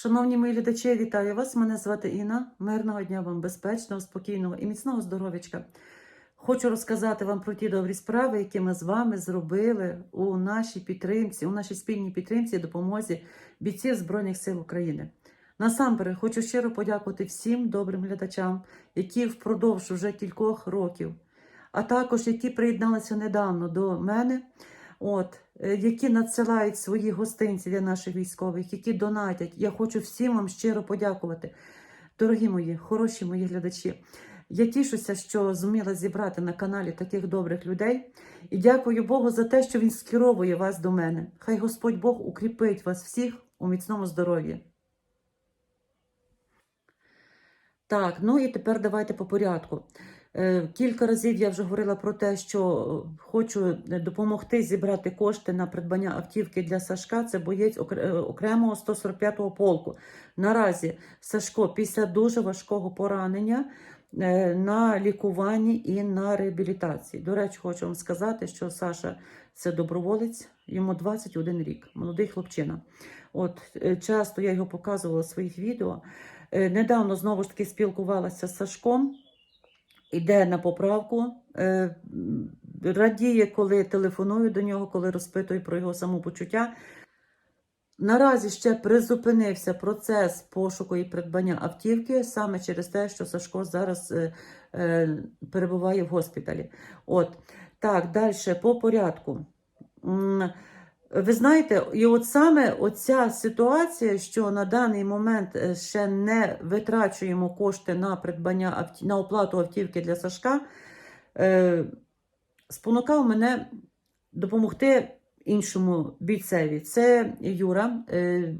Шановні мої глядачі, вітаю вас. Мене звати Інна. Мирного дня вам, безпечного, спокійного і міцного здоров'ячка. Хочу розказати вам про ті добрі справи, які ми з вами зробили у нашій підтримці, у нашій спільній підтримці і допомозі бійців Збройних сил України. Насамперед хочу щиро подякувати всім добрим глядачам, які впродовж вже кількох років, а також які приєдналися недавно до мене. От, які надсилають свої гостинці для наших військових, які донатять. Я хочу всім вам щиро подякувати. Дорогі мої, хороші мої глядачі. Я тішуся, що зуміла зібрати на каналі таких добрих людей. І дякую Богу за те, що Він скеровує вас до мене. Хай Господь Бог укріпить вас всіх у міцному здоров'ї. Так, ну і тепер давайте по порядку. Е, Кілька разів я вже говорила про те, що е, хочу допомогти зібрати кошти на придбання автівки для Сашка. Це боєць окр- е, окремого 145-го полку. Наразі Сашко після дуже важкого поранення е, на лікуванні і на реабілітації. До речі, хочу вам сказати, що Саша це доброволець, йому 21 рік, молодий хлопчина. От е, часто я його показувала в своїх відео. Е, Недавно знову ж таки спілкувалася з Сашком. Іде на поправку, е, радіє, коли телефоную до нього, коли розпитую про його самопочуття. Наразі ще призупинився процес пошуку і придбання автівки саме через те, що Сашко зараз е, е, перебуває в госпіталі. От так, далі по порядку. Ви знаєте, і от саме оця ситуація, що на даний момент е, ще не витрачуємо кошти на придбання на оплату автівки для Сашка, е, спонукав мене допомогти іншому бійцеві. Це Юра, е,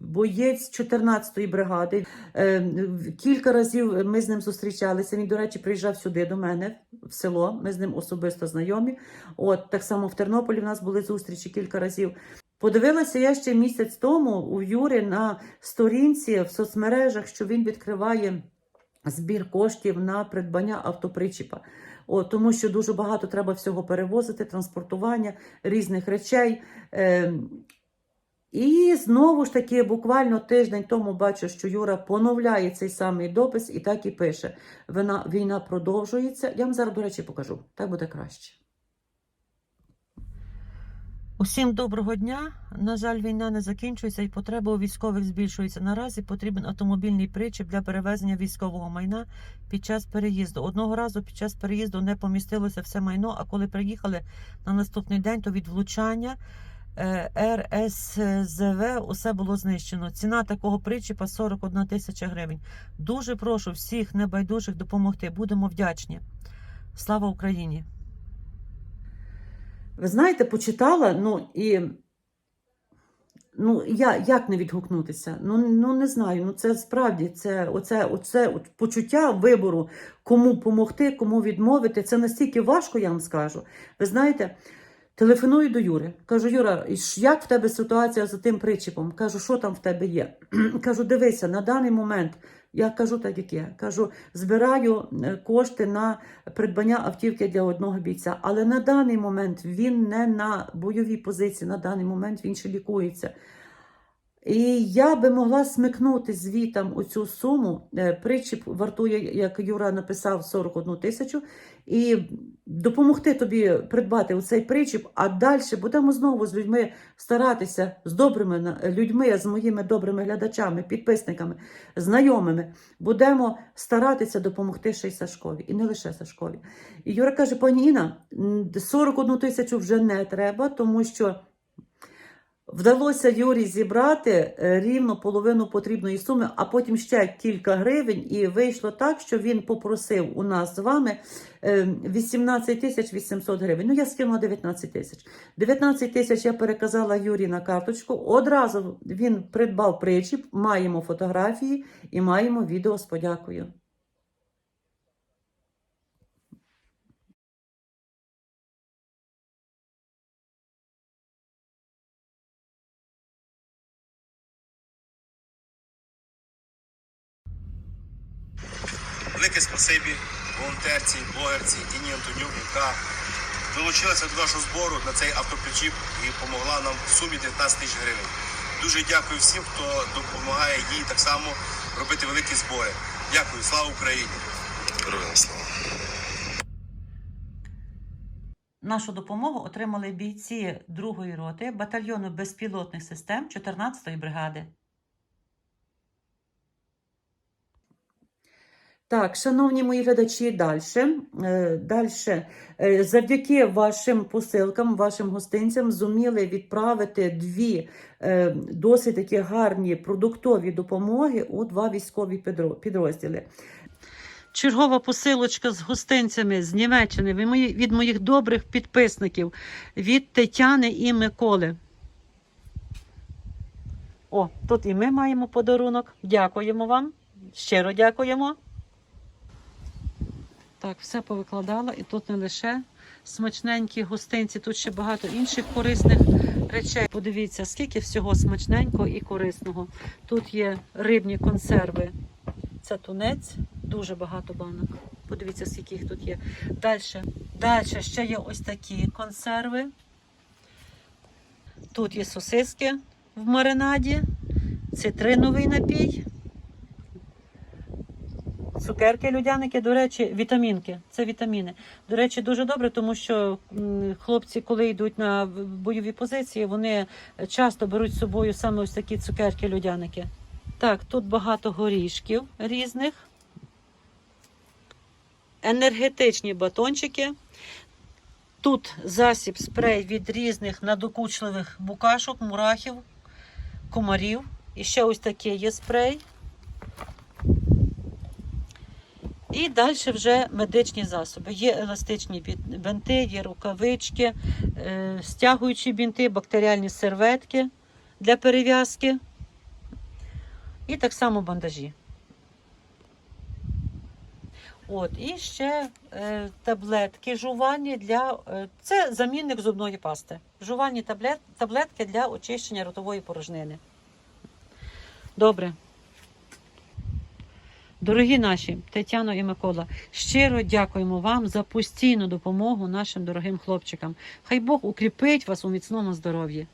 боєць 14-ї бригади. Е, Кілька разів ми з ним зустрічалися. Він, до речі, приїжджав сюди до мене в село. Ми з ним особисто знайомі. От так само в Тернополі в нас були зустрічі кілька разів. Подивилася я ще місяць тому у Юри на сторінці в соцмережах, що він відкриває збір коштів на придбання автопричіпа. О, тому що дуже багато треба всього перевозити, транспортування різних речей. Е, і знову ж таки, буквально тиждень тому бачу, що Юра поновляє цей самий допис і так і пише: війна, війна продовжується. Я вам зараз, до речі, покажу. Так буде краще. Усім доброго дня. На жаль, війна не закінчується і потреба у військових збільшується. Наразі потрібен автомобільний причіп для перевезення військового майна під час переїзду. Одного разу під час переїзду не помістилося все майно, а коли приїхали на наступний день, то від влучання е, РСЗВ усе було знищено. Ціна такого причіпа 41 тисяча гривень. Дуже прошу всіх небайдужих допомогти. Будемо вдячні. Слава Україні! Ви знаєте, почитала, ну і ну, я, як не відгукнутися? Ну, ну не знаю. Ну це справді це оце, оце от почуття вибору, кому допомогти, кому відмовити. Це настільки важко, я вам скажу. Ви знаєте, телефоную до Юри. Кажу, Юра, як в тебе ситуація з тим причіпом? Кажу, що там в тебе є? Кажу, дивися, на даний момент. Я кажу так, як є. Кажу, збираю е, кошти на придбання автівки для одного бійця. Але на даний момент він не на бойовій позиції, на даний момент він ще лікується. І я би могла смикнути звітам оцю суму. Притчі вартує, як Юра написав, 41 тисячу, і допомогти тобі придбати оцей причіп, а далі будемо знову з людьми старатися, з добрими людьми, з моїми добрими глядачами, підписниками, знайомими. Будемо старатися допомогти ще й Сашкові, і не лише Сашкові. І Юра каже: пані Інна, м, 41 тисячу вже не треба, тому що. Вдалося Юрі зібрати е, рівно половину потрібної суми, а потім ще кілька гривень, і вийшло так, що він попросив у нас з вами е, 18 тисяч 800 гривень. Ну, я скинула 19 тисяч. 19 тисяч я переказала Юрі на карточку. Одразу він придбав причіп, маємо фотографії і маємо відео з подякою. Спасибі волонтерці, блогерці Інні Антонюк, яка долучилася до нашого збору на цей автопричіп і допомогла нам в сумі 19 тисяч гривень. дуже дякую всім, хто допомагає їй так само робити великі збори. Дякую, слава Україні! Героям слава. Нашу допомогу отримали бійці 2-ї роти батальйону безпілотних систем 14-ї бригади. Так, шановні мої глядачі, далі. Далі. Завдяки вашим посилкам, вашим гостинцям зуміли відправити дві е, досить такі гарні продуктові допомоги у два військові підрозділи. Чергова посилочка з гостинцями з Німеччини від моїх добрих підписників, від Тетяни і Миколи. О, тут і ми маємо подарунок. Дякуємо вам. Щиро дякуємо. Так, все повикладала, і тут не лише смачненькі гостинці, тут ще багато інших корисних речей. Подивіться, скільки всього смачненького і корисного. Тут є рибні консерви. Це тунець, дуже багато банок. Подивіться, скільки їх тут є. Далі. Далі ще є ось такі консерви. Тут є сосиски в маринаді, цитриновий напій. Цукерки, людяники, до речі, вітамінки. Це вітаміни. До речі, дуже добре, тому що хлопці, коли йдуть на бойові позиції, вони часто беруть з собою саме ось такі цукерки, людяники. Так, тут багато горішків різних. Енергетичні батончики. Тут засіб спрей від різних надокучливих букашок, мурахів, комарів. І ще ось такий є спрей. І далі вже медичні засоби. Є еластичні бинти, є рукавички, е, стягуючі бінти, бактеріальні серветки для перев'язки. І так само бандажі. От, і ще е, таблетки жувальні для. Е, це замінник зубної пасти. Жувальні таблет, таблетки для очищення ротової порожнини. Добре. Дорогі наші Тетяно і Микола, щиро дякуємо вам за постійну допомогу нашим дорогим хлопчикам. Хай Бог укріпить вас у міцному здоров'ї.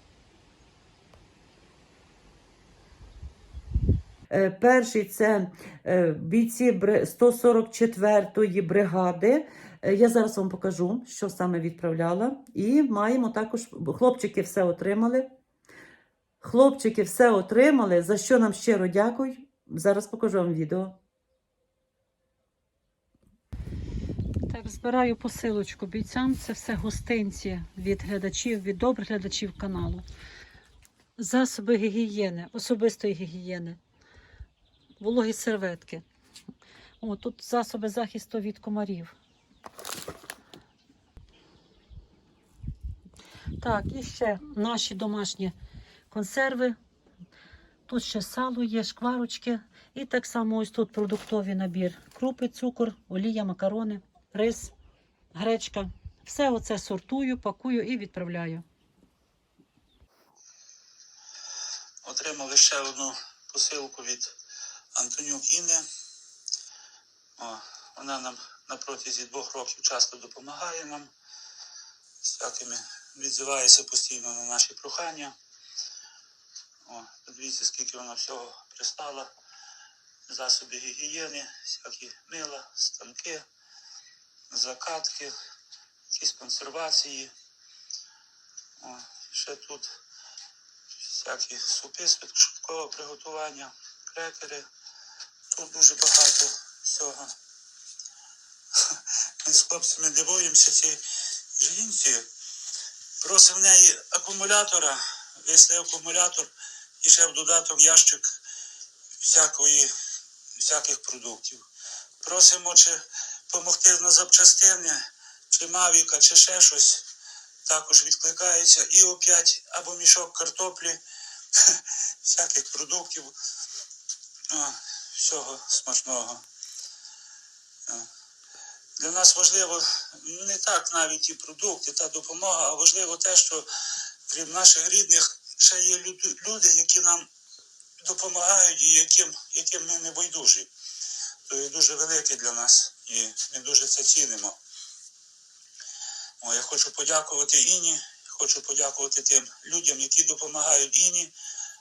Е, Перший це е, бійці 144-ї бригади. Е, Я зараз вам покажу, що саме відправляла. І маємо також хлопчики все отримали. Хлопчики все отримали, за що нам щиро дякую. Зараз покажу вам відео. Збираю посилочку бійцям. Це все гостинці від глядачів, від добрих глядачів каналу. Засоби гігієни, особистої гігієни, вологі серветки. О, тут засоби захисту від комарів. Так, і ще наші домашні консерви. Тут ще сало є, шкварочки. І так само ось тут продуктовий набір. Крупи, цукор, олія, макарони, рис, гречка. Все оце сортую, пакую і відправляю. Отримали ще одну посилку від Антонюк Інни. О, вона нам на протязі двох років часто допомагає нам. Всякими відзивається постійно на наші прохання. О, подивіться, скільки вона всього пристала. Засоби гігієни, всякі мила, станки, закатки, якісь консервації. Ще тут всякі супи з швидкого приготування, крекери. Тут дуже багато всього. Ми з хлопцями дивуємося цій жінці. Просив в неї акумулятора, висли акумулятор і ще в додаток ящик всякої, всяких продуктів. Просимо чи допомогти на запчастини, чи мавіка, чи ще щось. Також відкликається і опять або мішок картоплі, всяких продуктів, всього смачного. Для нас важливо не так навіть і продукти та допомога, а важливо те, що крім наших рідних ще є люди, які нам допомагають і яким, яким ми не байдужі. То є дуже велике для нас і ми дуже це цінимо. О, я хочу подякувати Іні, хочу подякувати тим людям, які допомагають Іні,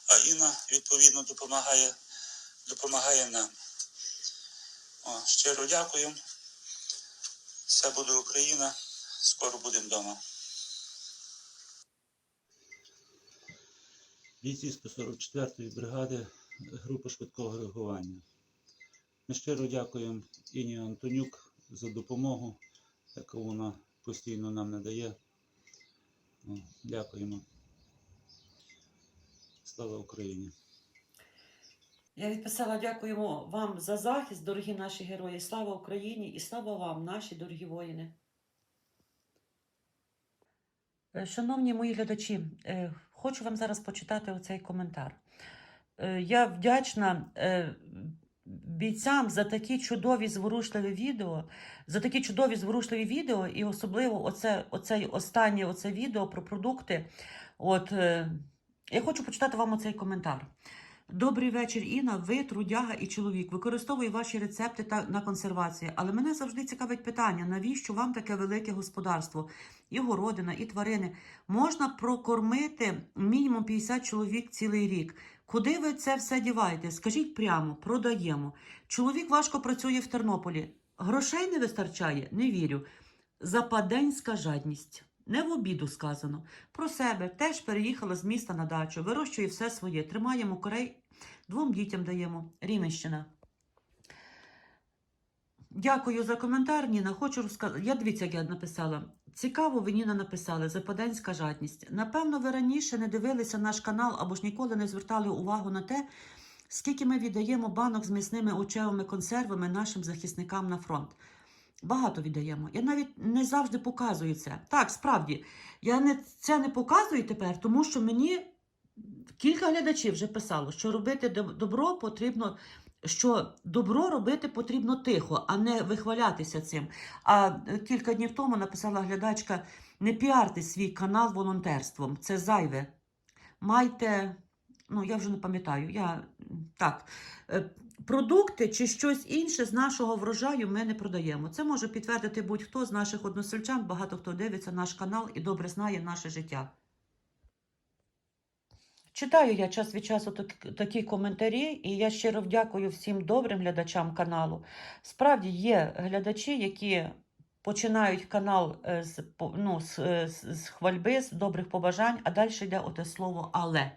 а Інна, відповідно, допомагає, допомагає нам. О, щиро дякую. Все буде Україна. Скоро будемо вдома. Бійці 144-ї бригади групи швидкого реагування. Ми щиро дякуємо Іні Антонюк за допомогу, яку вона постійно нам надає. Дякуємо. Слава Україні! Я відписала дякуємо вам за захист, дорогі наші герої. Слава Україні і слава вам, наші дорогі воїни. Е, Шановні мої глядачі, е, хочу вам зараз почитати оцей коментар. Е, Я вдячна бійцям за такі чудові зворушливі відео, за такі чудові зворушливі відео, і особливо оце, оцей останнє оце відео про продукти. От, е, я хочу почитати вам оцей коментар. Добрий вечір, Інна. Ви трудяга і чоловік. Використовую ваші рецепти та на консервацію. Але мене завжди цікавить питання: навіщо вам таке велике господарство? І городина, і тварини. Можна прокормити мінімум 50 чоловік цілий рік. Куди ви це все діваєте? Скажіть прямо, продаємо. Чоловік важко працює в Тернополі. Грошей не вистачає? Не вірю. Западенська жадність. Не в обіду сказано. Про себе теж переїхала з міста на дачу, вирощує все своє. Тримаємо корей, двом дітям даємо. Рівненщина. Дякую за коментар, Ніна. Хочу розказати. Я дивіться, як я написала. Цікаво, ви Ніна написали Западенська жадність. Напевно, ви раніше не дивилися наш канал або ж ніколи не звертали увагу на те, скільки ми віддаємо банок з м'ясними очевими консервами нашим захисникам на фронт. Багато віддаємо. Я навіть не завжди показую це. Так, справді, я не, це не показую тепер, тому що мені кілька глядачів вже писало, що робити добро потрібно, що добро робити потрібно тихо, а не вихвалятися цим. А е, кілька днів тому написала глядачка: не піарте свій канал волонтерством, це зайве. Майте, ну я вже не пам'ятаю, я так. е, Продукти чи щось інше з нашого врожаю ми не продаємо. Це може підтвердити будь-хто з наших односельчан. Багато хто дивиться наш канал і добре знає наше життя. Читаю я час від часу так- такі коментарі, і я щиро вдякую всім добрим глядачам каналу. Справді є глядачі, які починають канал е, з, ну, з, е, з, з хвальби, з добрих побажань, а далі йде оте слово але.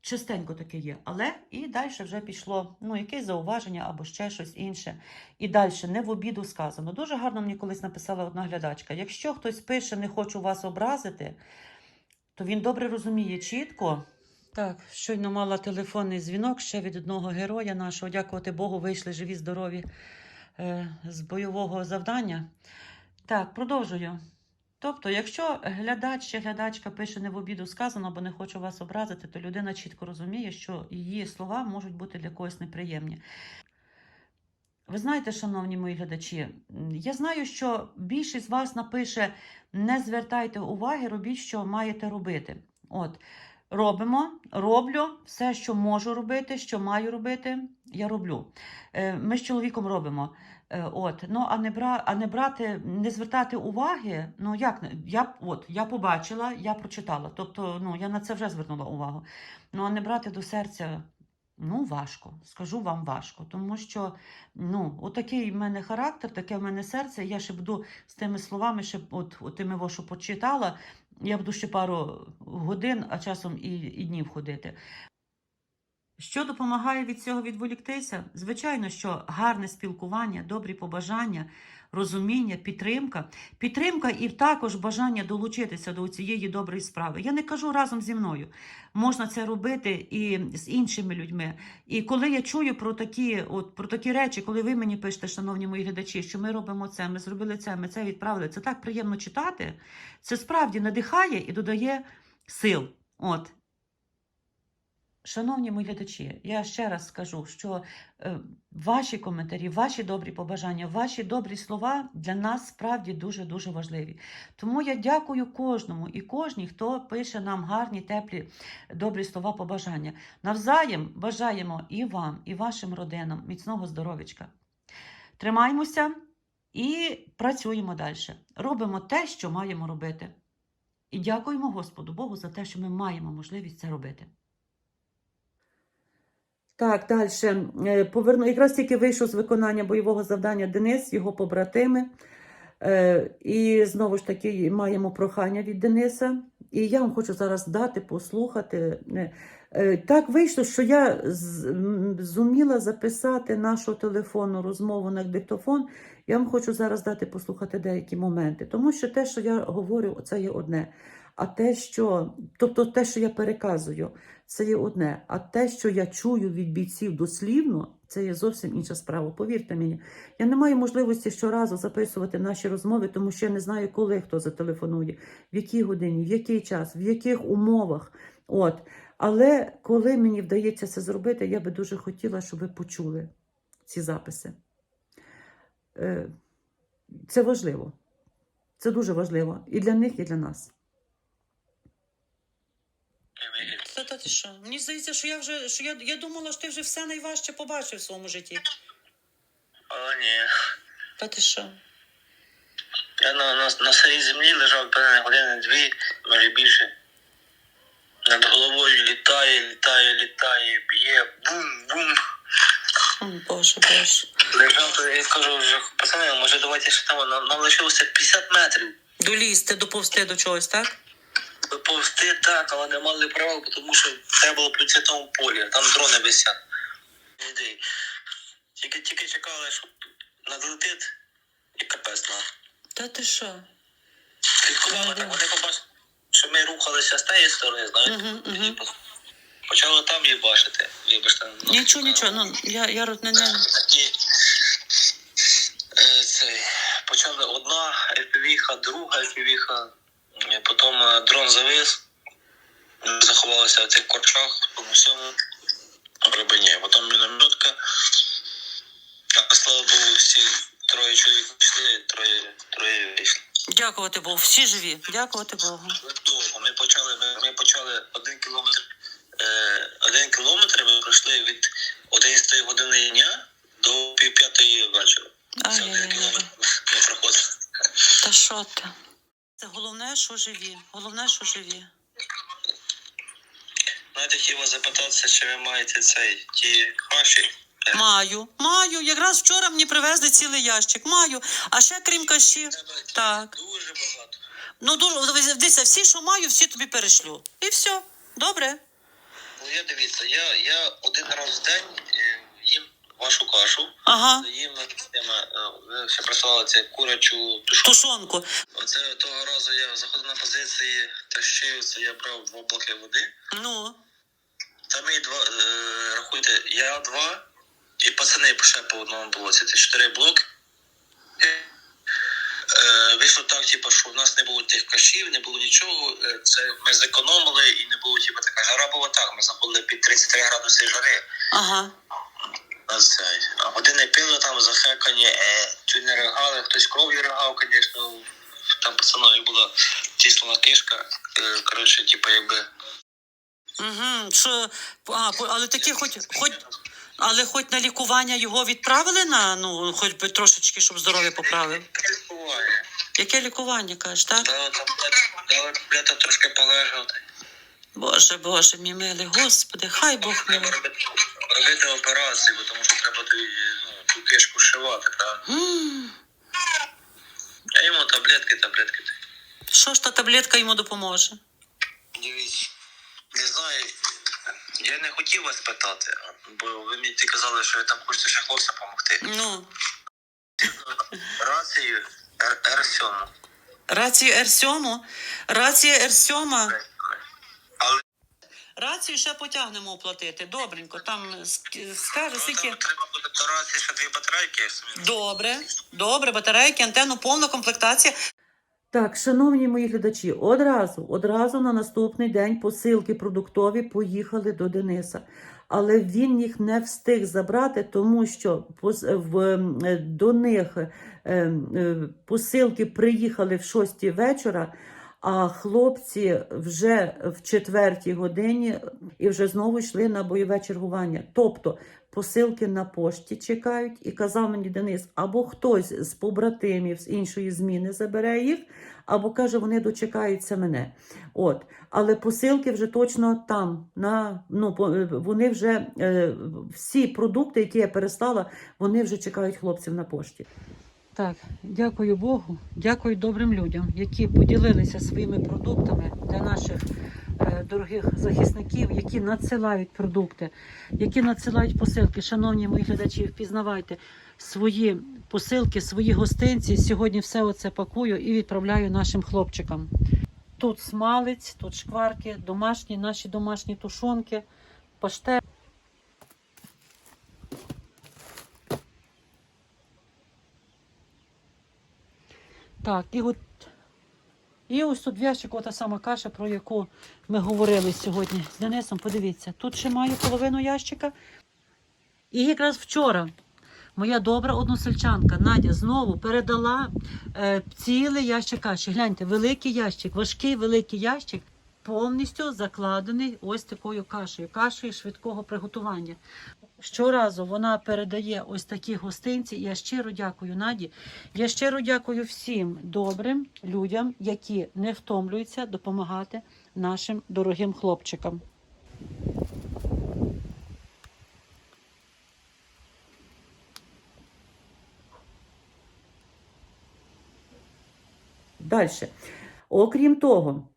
Частенько таке є, але і далі вже пішло ну, якесь зауваження або ще щось інше. І далі не в обіду сказано. Дуже гарно мені колись написала одна глядачка. Якщо хтось пише, не хочу вас образити, то він добре розуміє чітко. Так, щойно мала телефонний дзвінок ще від одного героя нашого. Дякувати Богу, вийшли живі, здорові е, з бойового завдання. Так, продовжую. Тобто, якщо глядач чи глядачка пише не в обіду сказано, бо не хочу вас образити, то людина чітко розуміє, що її слова можуть бути для когось неприємні. Ви знаєте, шановні мої глядачі, я знаю, що більшість з вас напише: не звертайте уваги, робіть, що маєте робити. От, робимо, роблю все, що можу робити, що маю робити, я роблю. Е, Ми з чоловіком робимо. Е, От, ну а не бра, а не брати, не звертати уваги. Ну як я от я побачила, я прочитала. Тобто, ну я на це вже звернула увагу. Ну а не брати до серця. Ну, важко, скажу вам важко, тому що ну, отакий в мене характер, таке в мене серце. Я ще буду з тими словами, ще от, от тими, во, що почитала, я буду ще пару годин, а часом і, і днів ходити. Що допомагає від цього відволіктися? Звичайно, що гарне спілкування, добрі побажання, розуміння, підтримка. Підтримка і також бажання долучитися до цієї доброї справи. Я не кажу разом зі мною. Можна це робити і з іншими людьми. І коли я чую про такі, от, про такі речі, коли ви мені пишете, шановні мої глядачі, що ми робимо це, ми зробили це, ми це відправили, це так приємно читати. Це справді надихає і додає сил. От. Шановні мої глядачі, я ще раз скажу, що е, ваші коментарі, ваші добрі побажання, ваші добрі слова для нас справді дуже-дуже важливі. Тому я дякую кожному і кожній, хто пише нам гарні, теплі, добрі слова побажання. Навзаєм бажаємо і вам, і вашим родинам міцного здоров'ячка. Тримаймося і працюємо далі. Робимо те, що маємо робити. І дякуємо Господу Богу за те, що ми маємо можливість це робити. Так, далі. Поверну, якраз тільки вийшов з виконання бойового завдання Денис, його побратими. Е, І знову ж таки маємо прохання від Дениса. І я вам хочу зараз дати послухати. Е, е, Так вийшло, що я зуміла записати нашу телефонну розмову на диктофон. Я вам хочу зараз дати послухати деякі моменти, тому що те, що я говорю, це є одне. А те, що, тобто те, що я переказую, це є одне. А те, що я чую від бійців дослівно, це є зовсім інша справа. Повірте мені, я не маю можливості щоразу записувати наші розмови, тому що я не знаю, коли хто зателефонує, в якій годині, в який час, в яких умовах. От. Але коли мені вдається це зробити, я би дуже хотіла, щоб ви почули ці записи. Е, Це важливо. Це дуже важливо і для них, і для нас. Та, ти що? Мені здається, що я вже що я, я думала, що ти вже все найважче побачив в своєму житті. Але ні. Та ти що? Я на, на, на сирій землі лежав певне години дві, може більше. Над головою літає, літає, літає, б'є, бум-бум. О, Боже, Боже. Лежав, то я кажу, вже пацани, може давайте ще там, нам, нам лишилося 50 метрів. Долізти, доповзти до чогось, так? Повсти так, але не мали права, тому що треба було по цьому полі, там дрони висять. Тільки, тільки чекали, що надлетить і капець нам. Та ти що? Так вони побачили, що ми рухалися з тієї сторони, знаєте, Мгм, мгм. почали там її бачити. Вибачте. ну, Нічого, е, нічого. Ну, я, я рот не, не. Такі, е, цей, почали одна епівіха, друга епівіха, е, потім е, дрон завис, заховалися в цих корчах, тому всьому глибині. Потім мінометка. А слава Богу, всі троє чоловік пішли, троє, троє вийшли. Дякувати Богу. Всі живі. Дякувати Богу. довго. Ми почали, ми, ми почали один кілометр. Е, один кілометр ми пройшли від 11 години дня до пів п'ятої вечора. Це один кілометр ми проходили. Та що ти? Це головне, що живі. Головне, що живі. Знаєте, хотів вас запитатися, чи ви маєте цей ті гроші? Маю, маю. Якраз вчора мені привезли цілий ящик. Маю. А ще крім каші. Так. Дуже багато. Ну, дуже дивися, всі, що маю, всі тобі перешлю. І все. Добре. Ну я дивіться, я, я один раз в день вашу кашу. Ага. Їм е, ви ще прислали це курячу тушку. Тушонку. Оце того разу я заходив на позиції, тащив, це я брав два блоки води. Ну. Там і два, е, рахуйте, я два, і пацани ще по одному блоці. Це чотири блоки. Е, вийшло так, типу, що в нас не було тих кашів, не було нічого. Це ми зекономили і не було, типу, така жара була так. Ми заходили під 33 градуси жари. Ага. На цей. А години пили там захекані, е, чуть не ригали, хтось кров'ю ригав, звісно. Там пацанові була тісла кишка. Е, коротше, типу, якби. Угу. Що, а, по- але такі хоч, хоч, але хоч на лікування його відправили на, ну, хоч би трошечки, щоб здоров'я поправив. Буває. Яке лікування, кажеш, так? Дали там дали таблета трошки полежати. Боже, Боже, мій милий, Господи, хай Бог Треба милий. робити, операцію, бо тому що треба ну, ту кишку шивати. Так? М, Я йому таблетки, таблетки. Що ж та таблетка йому допоможе? Дивіться, не знаю. Я не хотів вас питати, бо ви мені ті казали, що ви там хочете ще хлопцям допомогти. Ну, Рацію Р- Р7. рацію Р7, рація Р7. Рацію ще потягнемо оплатити. Добренько, там скаже, ну, скільки. там треба буде до рації ще дві батарейки. Добре, добре, батарейки, антенну, повна комплектація. Так, шановні мої глядачі, одразу, одразу на наступний день посилки продуктові поїхали до Дениса. Але він їх не встиг забрати, тому що в, до них е, е, посилки приїхали в 6 вечора, А хлопці вже в четвертій годині і вже знову йшли на бойове чергування. Тобто посилки на пошті чекають, і казав мені Денис, або хтось з побратимів з іншої зміни забере їх, або каже, вони дочекаються мене. От, але посилки вже точно там. На ну вони вже е, всі продукти, які я перестала, вони вже чекають хлопців на пошті. Так, дякую Богу, дякую добрим людям, які поділилися своїми продуктами для наших е, дорогих захисників, які надсилають продукти, які надсилають посилки. Шановні мої глядачі, впізнавайте свої посилки, свої гостинці. Сьогодні все оце пакую і відправляю нашим хлопчикам. Тут смалець, тут шкварки, домашні, наші домашні тушонки, паштет. Так, і от і ось тут в ящику та сама каша, про яку ми говорили сьогодні з Денисом. Подивіться, тут ще маю половину ящика. І якраз вчора моя добра односельчанка Надя знову передала е, цілий ящик каші. Гляньте, великий ящик, важкий великий ящик, повністю закладений ось такою кашею, кашею швидкого приготування. Щоразу вона передає ось такі гостинці. Я щиро дякую Наді. Я щиро дякую всім добрим людям, які не втомлюються допомагати нашим дорогим хлопчикам. Далі. Окрім того,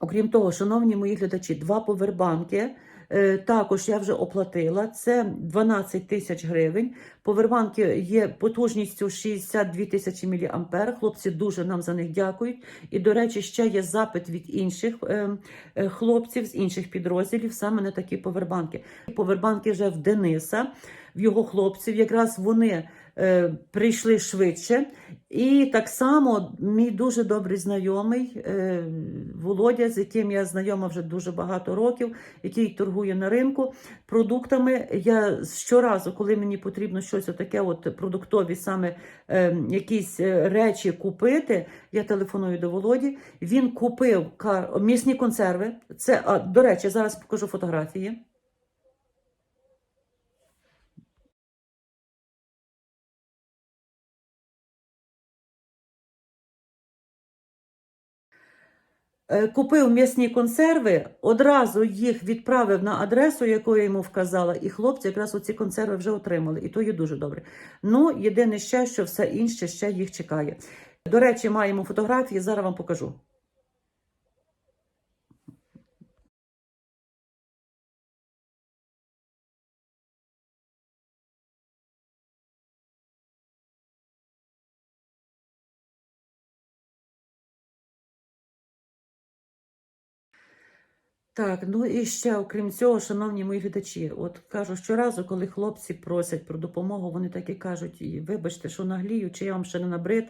окрім того, шановні мої глядачі, два повербанки. Е, Також я вже оплатила. Це 12 тисяч гривень. Повербанки є потужністю 62 тисячі мА. Хлопці дуже нам за них дякують. І, до речі, ще є запит від інших е, е, хлопців з інших підрозділів саме на такі повербанки. Повербанки вже в Дениса, в його хлопців. Якраз вони прийшли швидше. І так само мій дуже добрий знайомий е, Володя, з яким я знайома вже дуже багато років, який торгує на ринку продуктами. Я щоразу, коли мені потрібно щось таке, от продуктові саме е, якісь е, речі купити, я телефоную до Володі. Він купив кар... м'ясні консерви. Це, а, до речі, зараз покажу фотографії. Купив м'ясні консерви, одразу їх відправив на адресу, яку я йому вказала, і хлопці якраз оці консерви вже отримали, і то є дуже добре. Ну, єдине ще, що все інше ще їх чекає. До речі, маємо фотографії, зараз вам покажу. Так, ну і ще, окрім цього, шановні мої глядачі, от кажу, щоразу, коли хлопці просять про допомогу, вони так і кажуть, вибачте, що наглію, чи я вам ще не набрид.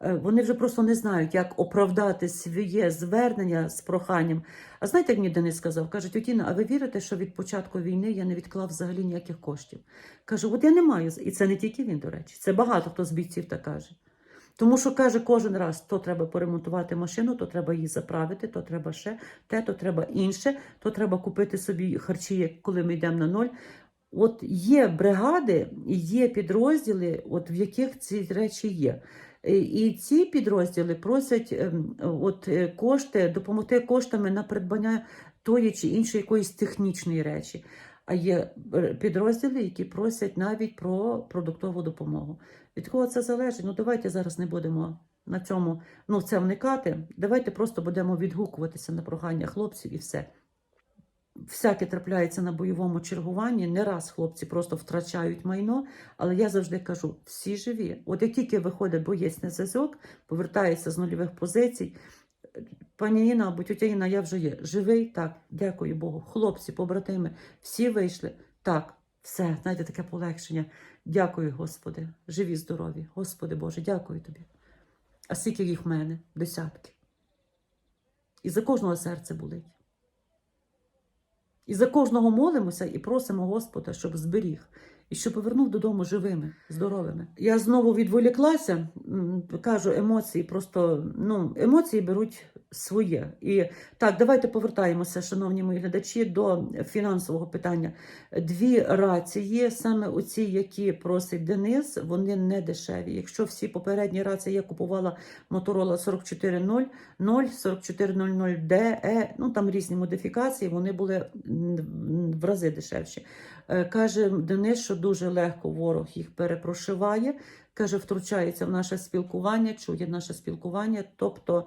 Е, Вони вже просто не знають, як оправдати своє звернення з проханням. А знаєте, як мені Денис сказав? Каже, Тютіна, а ви вірите, що від початку війни я не відклав взагалі ніяких коштів? Кажу, от я не маю. І це не тільки він, до речі, це багато хто з бійців так каже. Тому що каже кожен раз, то треба поремонтувати машину, то треба її заправити, то треба ще те, то треба інше, то треба купити собі харчі, коли ми йдемо на ноль. От є бригади, є підрозділи, от в яких ці речі є. І- І ці підрозділи просять ем, от, е, кошти, допомогти коштами на придбання тої чи іншої якоїсь технічної речі. А є е, підрозділи, які просять навіть про продуктову допомогу. Від кого це залежить? Ну давайте зараз не будемо на цьому ну, в це вникати. Давайте просто будемо відгукуватися на прохання хлопців і все. Всяке трапляється на бойовому чергуванні. Не раз хлопці просто втрачають майно, але я завжди кажу: всі живі. От як тільки виходить боєць на зв'язок, повертається з нульових позицій. Пані Інна або тетя Інна, я вже є. Живий? Так, дякую Богу. Хлопці, побратими, всі вийшли. Так, все, знаєте, таке полегшення. Дякую, Господи. Живі, здорові. Господи Боже, дякую тобі. А скільки їх в мене? Десятки. І за кожного серце болить. І за кожного молимося і просимо Господа, щоб зберіг і що повернув додому живими, здоровими. Я знову відволіклася, кажу, емоції просто ну, емоції беруть своє. І так, давайте повертаємося, шановні мої глядачі, до фінансового питання. Дві рації, саме оці, які просить Денис, вони не дешеві. Якщо всі попередні рації я купувала Motorola 4400, 4400D, E, ну там різні модифікації, вони були в рази дешевші. Е, Каже Денис, що дуже легко ворог їх перепрошиває. Каже, втручається в наше спілкування, чує наше спілкування. Тобто,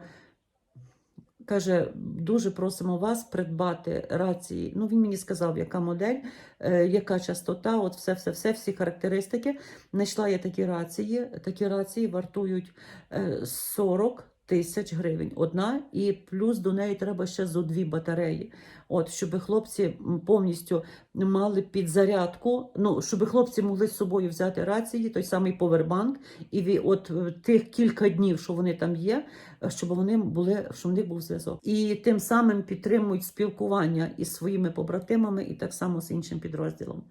каже, дуже просимо вас придбати рації. Ну, він мені сказав, яка модель, е, яка частота, от все, все, все, всі характеристики. Знайшла я такі рації. Такі рації вартують е, 40 тисяч гривень. Одна, і плюс до неї треба ще зо дві батареї. От, щоб хлопці повністю мали підзарядку, ну, щоб хлопці могли з собою взяти рації, той самий повербанк, і от е, тих кілька днів, що вони там є, е, щоб вони були, щоб в них був зв'язок. І тим самим підтримують спілкування із своїми побратимами, і так само з іншим підрозділом.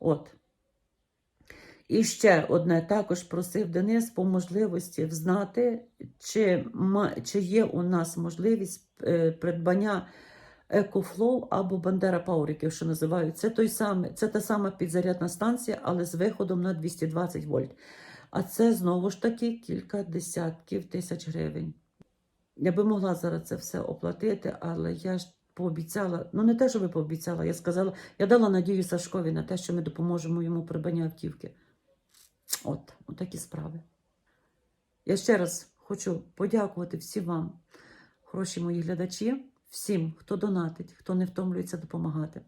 От. І ще одне також просив Денис по можливості взнати, чи, чи є у нас можливість е, придбання EcoFlow або Бандера як що називають. Це, той самий, це та сама підзарядна станція, але з виходом на 220 вольт. А це знову ж таки кілька десятків тисяч гривень. Я би могла зараз це все оплатити, але я ж пообіцяла, ну не те, що ви пообіцяла, я сказала, я дала надію Сашкові на те, що ми допоможемо йому в придбанні автівки. От, от такі справи. Я ще раз хочу подякувати всім вам, хороші мої глядачі, всім, хто донатить, хто не втомлюється допомагати.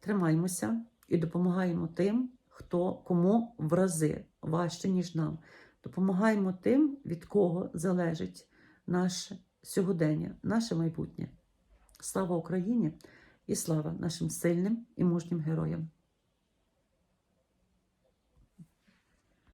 Тримаймося і допомагаємо тим, хто кому в рази важче, ніж нам. Допомагаємо тим, від кого залежить наше сьогодення, наше майбутнє. Слава Україні і слава нашим сильним і мужнім героям!